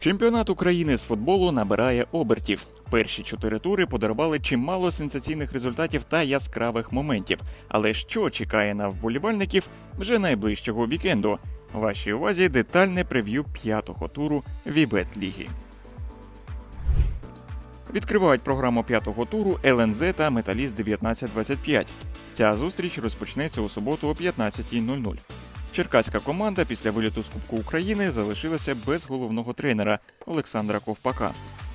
Чемпіонат України з футболу набирає обертів. Перші чотири тури подарували чимало сенсаційних результатів та яскравих моментів. Але що чекає на вболівальників вже найближчого вікенду? Вашій увазі детальне прев'ю п'ятого туру Вібет Ліги. Відкривають програму п'ятого туру ЛНЗ та Металіст 1925. Ця зустріч розпочнеться у суботу о 15.00. Черкаська команда після виліту з Кубку України залишилася без головного тренера Олександра Ковпака.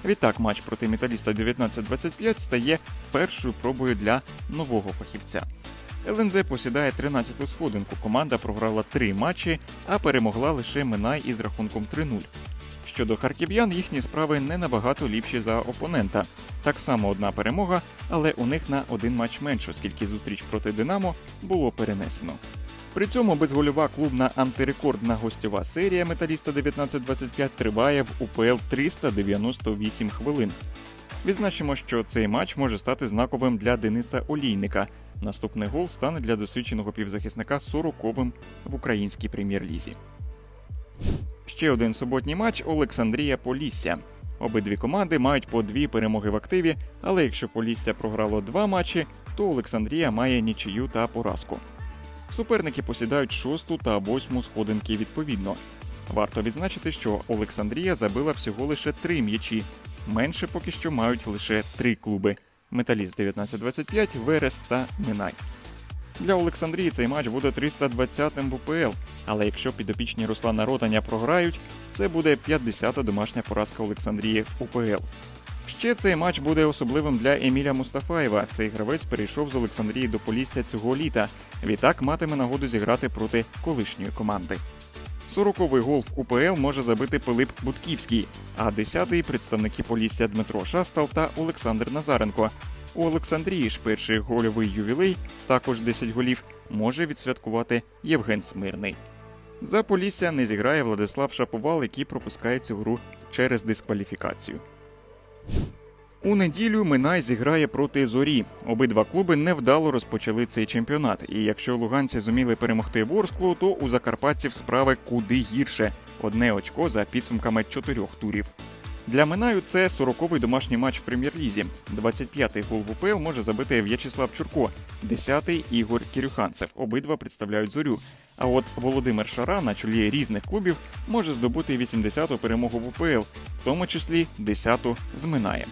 Відтак, матч проти металіста 1925 стає першою пробою для нового фахівця. ЛНЗ посідає 13-ту сходинку. Команда програла три матчі, а перемогла лише Минай із рахунком 3-0. Щодо харків'ян, їхні справи не набагато ліпші за опонента. Так само одна перемога, але у них на один матч менше, оскільки зустріч проти Динамо було перенесено. При цьому безгольова клубна антирекордна гостьова серія металіста 1925 триває в УПЛ 398 хвилин. Відзначимо, що цей матч може стати знаковим для Дениса Олійника. Наступний гол стане для досвідченого півзахисника 40-ковим в українській прем'єр-лізі. Ще один суботній матч Олександрія Полісся. Обидві команди мають по дві перемоги в активі, але якщо Полісся програло два матчі, то Олександрія має нічию та поразку. Суперники посідають шосту та восьму сходинки відповідно. Варто відзначити, що Олександрія забила всього лише три м'ячі. Менше поки що мають лише три клуби: Металіст 1925, Верес та Минай. Для Олександрії цей матч буде 320-м в УПЛ, але якщо підопічні Руслана Ротаня програють, це буде 50-та домашня поразка Олександрії в УПЛ. Ще цей матч буде особливим для Еміля Мустафаєва. Цей гравець перейшов з Олександрії до Полісся цього літа. Відтак матиме нагоду зіграти проти колишньої команди. 40-й гол в УПЛ може забити Пилип Будківський, а 10-й – представники Полісся Дмитро Шастал та Олександр Назаренко. У Олександрії ж перший гольовий ювілей, також 10 голів, може відсвяткувати Євген Смирний. За Полісся не зіграє Владислав Шаповал, який пропускає цю гру через дискваліфікацію. У неділю Минай зіграє проти зорі. Обидва клуби невдало розпочали цей чемпіонат. І якщо луганці зуміли перемогти Ворсклу, то у закарпатців справи куди гірше одне очко за підсумками чотирьох турів. Для Минаю це 40-й домашній матч в прем'єр-лізі. 25-й гол в УПЛ може забити В'ячеслав Чурко, 10-й Ігор Кірюханцев. Обидва представляють зорю. А от Володимир Шара на чолі різних клубів може здобути 80-ту перемогу в УПЛ, в тому числі 10-ту з Минаєм.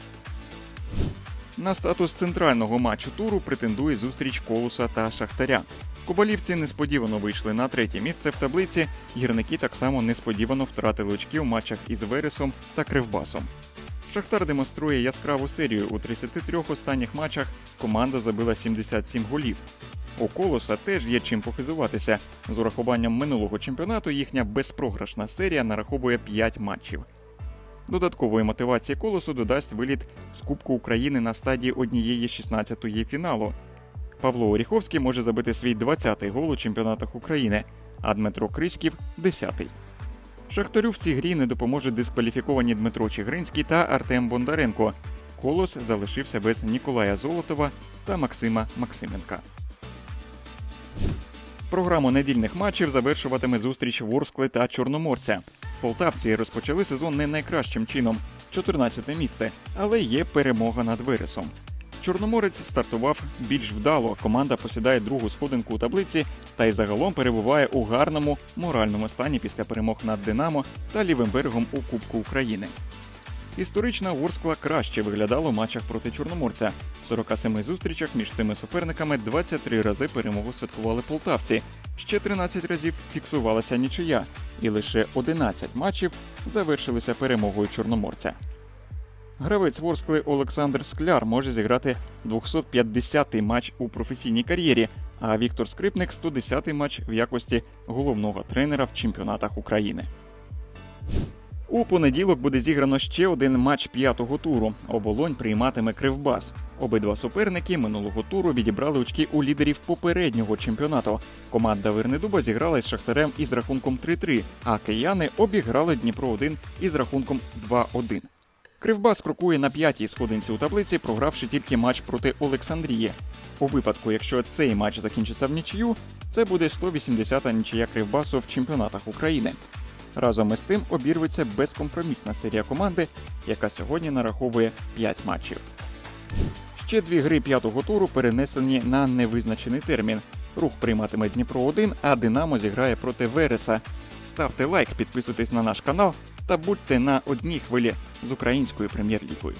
На статус центрального матчу туру претендує зустріч Колуса та Шахтаря. Кубалівці несподівано вийшли на третє місце в таблиці. Гірники так само несподівано втратили очки в матчах із Вересом та Кривбасом. Шахтар демонструє яскраву серію. У 33 останніх матчах команда забила 77 голів. У Колоса теж є чим похизуватися. З урахуванням минулого чемпіонату їхня безпрограшна серія нараховує 5 матчів. Додаткової мотивації колосу додасть виліт з Кубку України на стадії однієї 16-ї фіналу. Павло Оріховський може забити свій 20-й гол у чемпіонатах України, а Дмитро Криськів 10-й. Шахтарю в цій грі не допоможуть дискваліфіковані Дмитро Чигринський та Артем Бондаренко. Колос залишився без Ніколая Золотова та Максима Максименка. Програму недільних матчів завершуватиме зустріч Ворскли та Чорноморця. Полтавці розпочали сезон не найкращим чином 14 місце, але є перемога над Вересом. Чорноморець стартував більш вдало. Команда посідає другу сходинку у таблиці та й загалом перебуває у гарному моральному стані після перемог над Динамо та лівим берегом у Кубку України. Історична Ворскла краще виглядала в матчах проти Чорноморця. В 47 зустрічах між цими суперниками 23 рази перемогу святкували полтавці, ще 13 разів фіксувалася нічия, і лише 11 матчів завершилися перемогою чорноморця. Гравець Ворскли Олександр Скляр може зіграти 250-й матч у професійній кар'єрі, а Віктор Скрипник 110-й матч в якості головного тренера в чемпіонатах України. У понеділок буде зіграно ще один матч п'ятого туру. Оболонь прийматиме Кривбас. Обидва суперники минулого туру відібрали очки у лідерів попереднього чемпіонату. Команда Вернедуба зіграла із Шахтарем із рахунком 3-3, а кияни обіграли Дніпро 1 із рахунком 2-1. Кривбас крокує на п'ятій сходинці у таблиці, програвши тільки матч проти Олександрії. У випадку, якщо цей матч закінчиться в нічию, це буде 180-та нічия Кривбасу в чемпіонатах України. Разом із тим обірветься безкомпромісна серія команди, яка сьогодні нараховує 5 матчів. Ще дві гри п'ятого туру перенесені на невизначений термін. Рух прийматиме Дніпро 1, а Динамо зіграє проти Вереса. Ставте лайк, підписуйтесь на наш канал та будьте на одній хвилі з українською прем'єр-лігою.